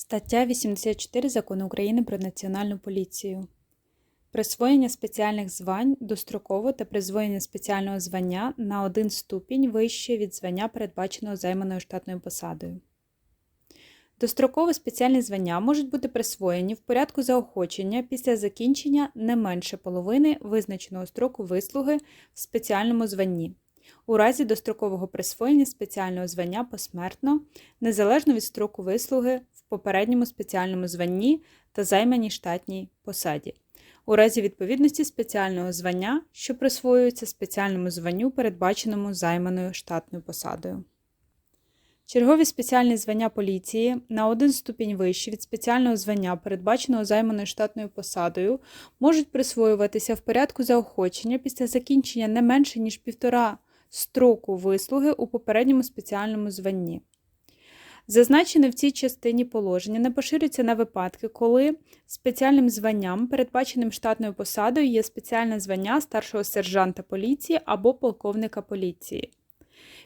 Стаття 84 Закону України про Національну поліцію. Присвоєння спеціальних звань достроково та присвоєння спеціального звання на один ступінь вище від звання, передбаченого займаною штатною посадою. Достроково спеціальні звання можуть бути присвоєні в порядку заохочення після закінчення не менше половини визначеного строку вислуги в спеціальному званні. У разі дострокового присвоєння спеціального звання посмертно, незалежно від строку вислуги в попередньому спеціальному званні та займаній штатній посаді. У разі відповідності спеціального звання, що присвоюється спеціальному званню, передбаченому займаною штатною посадою. Чергові спеціальні звання поліції на один ступінь вище від спеціального звання, передбаченого займаною штатною посадою, можуть присвоюватися в порядку заохочення після закінчення не менше ніж півтора строку вислуги у попередньому спеціальному званні. Зазначене в цій частині положення не поширюється на випадки, коли спеціальним званням, передбаченим штатною посадою, є спеціальне звання старшого сержанта поліції або полковника поліції.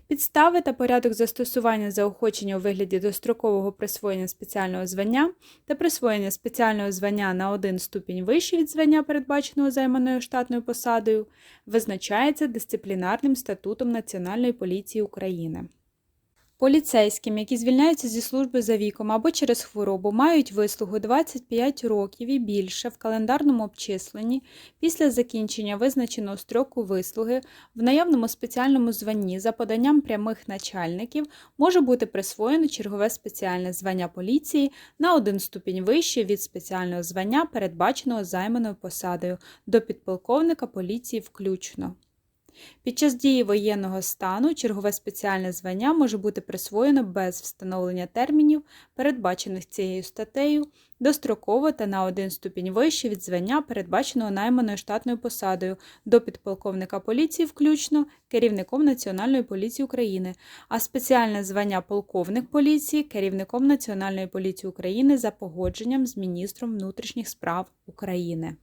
Підстави та порядок застосування заохочення у вигляді дострокового присвоєння спеціального звання та присвоєння спеціального звання на один ступінь вище від звання, передбаченого займаною штатною посадою, визначається дисциплінарним статутом Національної поліції України. Поліцейським, які звільняються зі служби за віком або через хворобу, мають вислугу 25 років і більше в календарному обчисленні після закінчення визначеного строку вислуги в наявному спеціальному званні за поданням прямих начальників може бути присвоєно чергове спеціальне звання поліції на один ступінь вище від спеціального звання, передбаченого займаною посадою до підполковника поліції включно. Під час дії воєнного стану чергове спеціальне звання може бути присвоєно без встановлення термінів, передбачених цією статтею, достроково та на один ступінь вище від звання, передбаченого найманою штатною посадою до підполковника поліції, включно керівником Національної поліції України, а спеціальне звання полковник поліції керівником Національної поліції України за погодженням з міністром внутрішніх справ України.